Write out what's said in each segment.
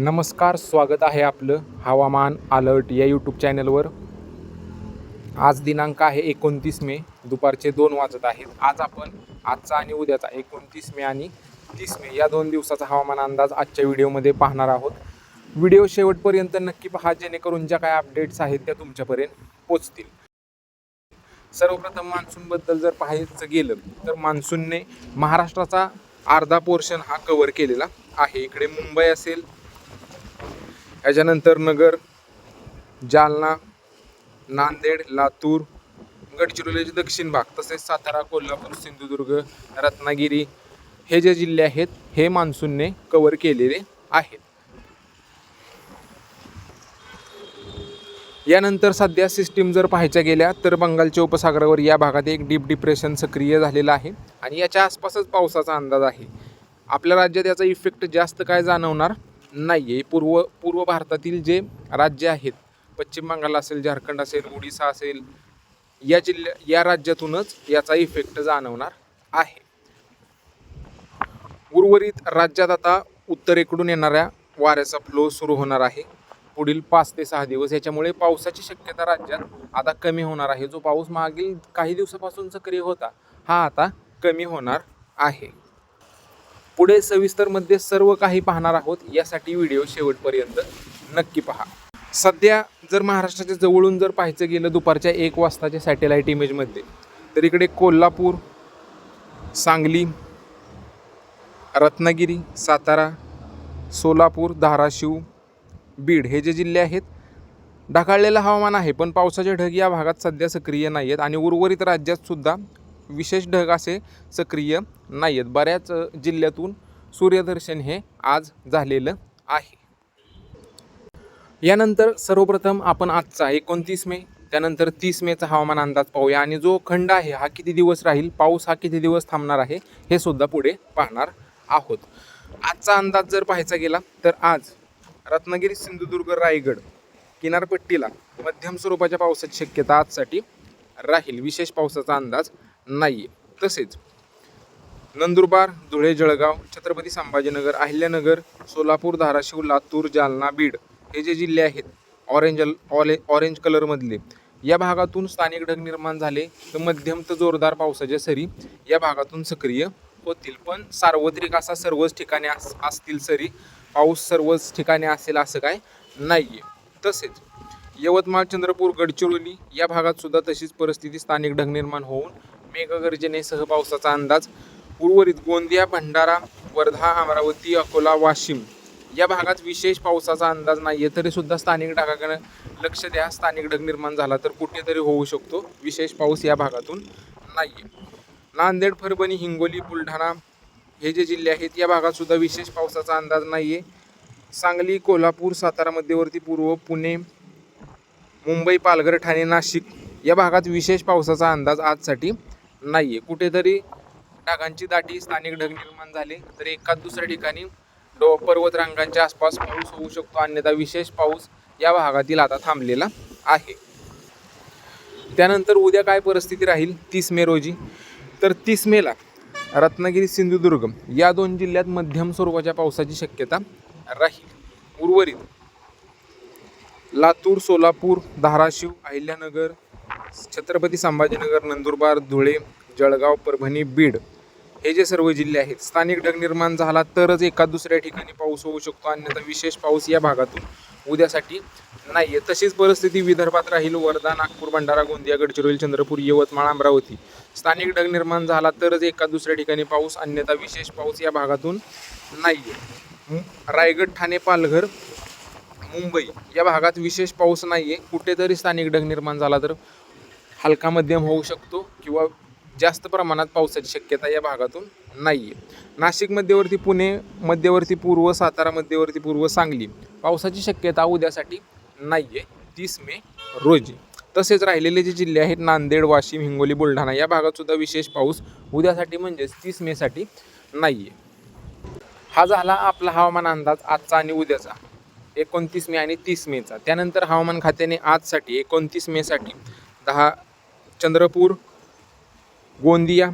नमस्कार स्वागत आहे आपलं हवामान अलर्ट या यूट्यूब चॅनलवर. आज दिनांक आहे एकोणतीस मे दुपारचे दोन वाजत आहेत. आज आपण आजचा आणि उद्याचा एकोणतीस मे आणि तीस मे या दोन दिवसाचा हवामान अंदाज आजच्या व्हिडिओमध्ये पाहणार आहोत. व्हिडिओ शेवटपर्यंत नक्की पहा जेणेकरून ज्या काय अपडेट्स आहेत त्या तुमच्यापर्यंत पोचतील. सर्वप्रथम मान्सूनबद्दल जर पाहायचं गेलं तर मान्सूनने महाराष्ट्राचा अर्धा पोर्शन हा कवर केलेला आहे. इकडे मुंबई असेल याच्यानंतर नगर जालना नांदेड लातूर गडचिरोलीचे दक्षिण भाग तसेच सातारा कोल्हापूर सिंधुदुर्ग रत्नागिरी हे जे जिल्हे आहेत हे मान्सूनने कव्हर केलेले आहेत. यानंतर सध्या सिस्टीम जर पाहायच्या गेल्या तर बंगालच्या उपसागरावर या भागात एक डीप डिप्रेशन सक्रिय झालेलं आहे आणि याच्या आसपासच पावसाचा अंदाज आहे. आपल्या राज्यात याचा इफेक्ट जास्त काय जाणवणार? नाही आहे पूर्व पूर्व भारतातील जे राज्य आहेत पश्चिम बंगाल असेल झारखंड असेल ओडिसा असेल या जिल्ह्या या राज्यातूनच याचा इफेक्ट जाणवणार आहे. उर्वरित राज्यात आता उत्तरेकडून येणाऱ्या वाऱ्याचा फ्लो सुरू होणार आहे. पुढील पाच ते सहा दिवस याच्यामुळे पावसाची शक्यता राज्यात आता कमी होणार आहे. जो पाऊस मागील काही दिवसापासून सक्रिय होता हा आता कमी होणार आहे. पुढे सविस्तरमध्ये सर्व काही पाहणार आहोत. यासाठी व्हिडिओ शेवटपर्यंत नक्की पहा. सध्या जर महाराष्ट्राच्या जवळून जर पाहायचं गेलं दुपारच्या एक वाजताच्या सॅटेलाईट इमेजमध्ये तर इकडे कोल्हापूर सांगली रत्नागिरी सातारा सोलापूर धाराशिव बीड हे जे जिल्हे आहेत ढगाळलेलं हवामान आहे पण पावसाचे ढग या भागात सध्या सक्रिय नाही आहेत आणि उर्वरित राज्यात सुद्धा विशेष ढग असे सक्रिय नाही आहेत बऱ्याच जिल्ह्यातून सूर्यदर्शन हे आज झालेलं आहे. यानंतर सर्वप्रथम आपण आजचा एकोणतीस मे त्यानंतर तीस मेचा हवामान अंदाज पाहूया. आणि जो खंड आहे हा किती दिवस राहील पाऊस हा किती दिवस थांबणार आहे हे सुद्धा पुढे पाहणार आहोत. आजचा अंदाज जर पाहायचा गेला तर आज रत्नागिरी सिंधुदुर्ग रायगड किनारपट्टीला मध्यम स्वरूपाच्या पावसाची शक्यता आजसाठी राहील. विशेष पावसाचा अंदाज नाही. आहे तसेच नंदुरबार धुळे जळगाव छत्रपती संभाजीनगर अहिल्यानगर सोलापूर धाराशिव लातूर जालना बीड हे जे जिल्हे आहेत ऑरेंज ऑले ऑरेंज कलरमधले या भागातून स्थानिक ढग निर्माण झाले. तर मध्यम तर जोरदार पावसाच्या सरी या भागातून सक्रिय होतील. पण सार्वत्रिक असा सर्वच ठिकाणी अस असतील सरी पाऊस सर्वच ठिकाणी असेल असं काय नाही आहे तसेच यवतमाळ चंद्रपूर गडचिरोली या भागात सुद्धा तशीच परिस्थिती स्थानिक ढग निर्माण होऊन मेघगर्जनेसह पावसाचा अंदाज. उर्वरित गोंदिया भंडारा वर्धा अमरावती अकोला वाशिम या भागात विशेष पावसाचा अंदाज नाही आहे तरी सुद्धा स्थानिक ढगाकडे लक्ष द्या. स्थानिक ढग निर्माण झाला तर कुठेतरी होऊ शकतो. विशेष पाऊस या भागातून नाही आहे नांदेड परभणी हिंगोली बुलढाणा हे जे जिल्हे आहेत या भागात सुद्धा विशेष पावसाचा अंदाज नाही आहे सांगली कोल्हापूर सातारा मध्यवर्ती पूर्व पुणे मुंबई पालघर ठाणे नाशिक या भागात विशेष पावसाचा अंदाज आजसाठी नाही आहे कुठेतरी ढगांची दाटी स्थानिक ढग निर्माण झाले तर एकाच दुसऱ्या ठिकाणी डो पर्वतरांगांच्या आसपास पाऊस होऊ शकतो. अन्यथा विशेष पाऊस या भागातील आता थांबलेला आहे. त्यानंतर उद्या काय परिस्थिती राहील? तीस मे रोजी. तर तीस मेला रत्नागिरी सिंधुदुर्ग या दोन जिल्ह्यात मध्यम स्वरूपाच्या पावसाची शक्यता राहील. उर्वरित लातूर सोलापूर धाराशिव अहिल्यानगर छत्रपती संभाजीनगर नंदुरबार धुळे जळगाव परभणी बीड हे जे सर्व जिल्हे आहेत स्थानिक ढग निर्माण झाला तरच एका दुसऱ्या ठिकाणी पाऊस होऊ शकतो अन्यथा विशेष पाऊस या भागातून उद्यासाठी नाही आहे तशीच परिस्थिती विदर्भात राहील वर्धा नागपूर भंडारा गोंदिया गडचिरोली चंद्रपूर यवतमाळ अमरावती. स्थानिक ढग निर्माण झाला तरच एका दुसऱ्या ठिकाणी पाऊस अन्यथा विशेष पाऊस या भागातून नाही आहे रायगड ठाणे पालघर मुंबई या भागात विशेष पाऊस नाही आहे कुठेतरी स्थानिक ढग निर्माण झाला तर हलका मध्यम होऊ शकतो किंवा जास्त प्रमाणात पावसाची शक्यता या भागातून नाही आहे नाशिक मध्यवर्ती पुणे मध्यवर्ती पूर्व सातारा मध्यवर्ती पूर्व सांगली पावसाची शक्यता उद्यासाठी नाही आहे तीस मे रोजी. तसेच राहिलेले जे जिल्हे आहेत नांदेड वाशिम हिंगोली बुलढाणा या भागातसुद्धा विशेष पाऊस उद्यासाठी म्हणजेच तीस मेसाठी नाही आहे हा झाला आपला हवामान अंदाज आजचा आणि उद्याचा. एकोणतीस मे आणि तीस मेचा. त्यानंतर हवामान खात्याने आजसाठी एकोणतीस मेसाठी दहा चंद्रपूर गोंदिया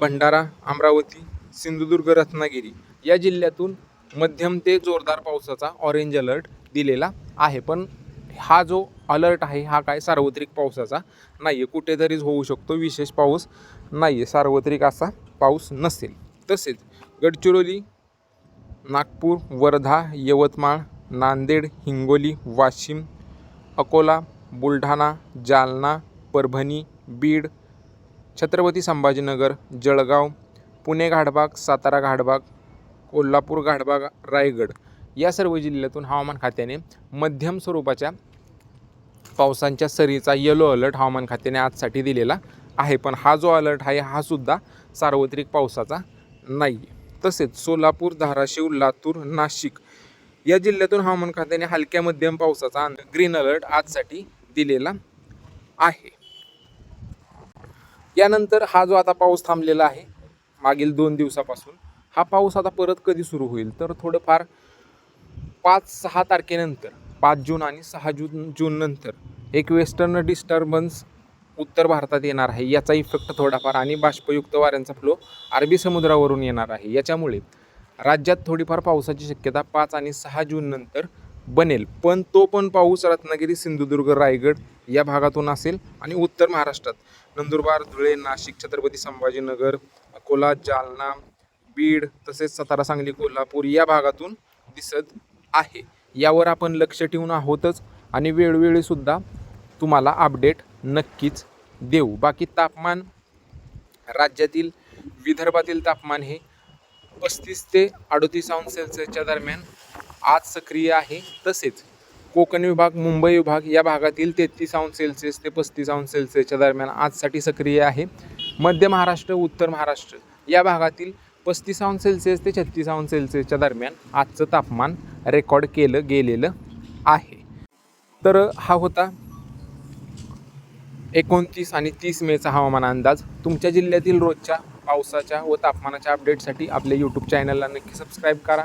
भंडारा अमरावती सिंधुदुर्ग रत्नागिरी या जिल्ह्यातून मध्यम ते जोरदार पावसाचा ऑरेंज अलर्ट दिलेला आहे. पण हा जो अलर्ट आहे हा काय सार्वत्रिक पावसाचा नाही आहे कुठेतरीच होऊ शकतो. विशेष पाऊस नाही आहे सार्वत्रिक असा पाऊस नसेल. तसेच गडचिरोली नागपूर वर्धा यवतमाळ नांदेड हिंगोली वाशिम अकोला बुलढाणा जालना परभणी बीड छत्रपती संभाजीनगर जळगाव पुणे घाटबाग सातारा घाटबाग कोल्हापूर घाटबाग रायगड या सर्व जिल्ह्यातून हवामान खात्याने मध्यम स्वरूपाच्या पावसांच्या सरीचा येलो अलर्ट हवामान खात्याने आजसाठी दिलेला आहे. पण हा जो अलर्ट आहे हा सुद्धा सार्वत्रिक पावसाचा नाही तसेच सोलापूर धाराशिव लातूर नाशिक या जिल्ह्यातून हवामान खात्याने हलक्या मध्यम पावसाचा ग्रीन अलर्ट आजसाठी दिलेला आहे. यानंतर हा जो आता पाऊस थांबलेला आहे मागील दोन दिवसापासून हा पाऊस आता परत कधी सुरू होईल? तर थोडंफार पाच सहा तारखेनंतर पाच जून आणि सहा जून जून नंतर एक वेस्टर्न डिस्टर्बन्स उत्तर भारतात येणार आहे. याचा इफेक्ट थोडाफार आणि बाष्पयुक्त वाऱ्यांचा फ्लो अरबी समुद्रावरून येणार आहे. याच्यामुळे राज्यात थोडीफार पावसाची शक्यता पाच आणि सहा जून नंतर बनेल. पण तो पण पाऊस रत्नागिरी सिंधुदुर्ग रायगड या भागातून असेल आणि उत्तर महाराष्ट्रात. नंदुरबार धुळे नाशिक छत्रपती संभाजीनगर अकोला जालना बीड तसेच सातारा सांगली कोल्हापूर या भागातून दिसत आहे. यावर आपण लक्ष ठेवून आहोतच आणि वेळोवेळी सुद्धा तुम्हाला अपडेट नक्कीच देऊ. बाकी तापमान राज्यातील विदर्भातील तापमान हे पस्तीस ते अडतीस अंश सेल्सिअसच्या दरम्यान आज सक्रिय आहे. तसेच कोकण विभाग मुंबई विभाग या भागातील तेहतीस अंश सेल्सिअस ते पस्तीस अंश सेल्सिअसच्या दरम्यान आजसाठी सक्रिय आहे. मध्य महाराष्ट्र उत्तर महाराष्ट्र या भागातील पस्तीस अंश सेल्सिअस ते छत्तीस अंश सेल्सिअसच्या दरम्यान आजचं तापमान रेकॉर्ड केलं गेलेलं आहे. तर हा होता एकोणतीस आणि तीस मेचा हवामान अंदाज. तुमच्या जिल्ह्यातील रोजच्या पावसाच्या व तापमानाच्या अपडेटसाठी आपल्या यूट्यूब चॅनलला नक्की सबस्क्राईब करा.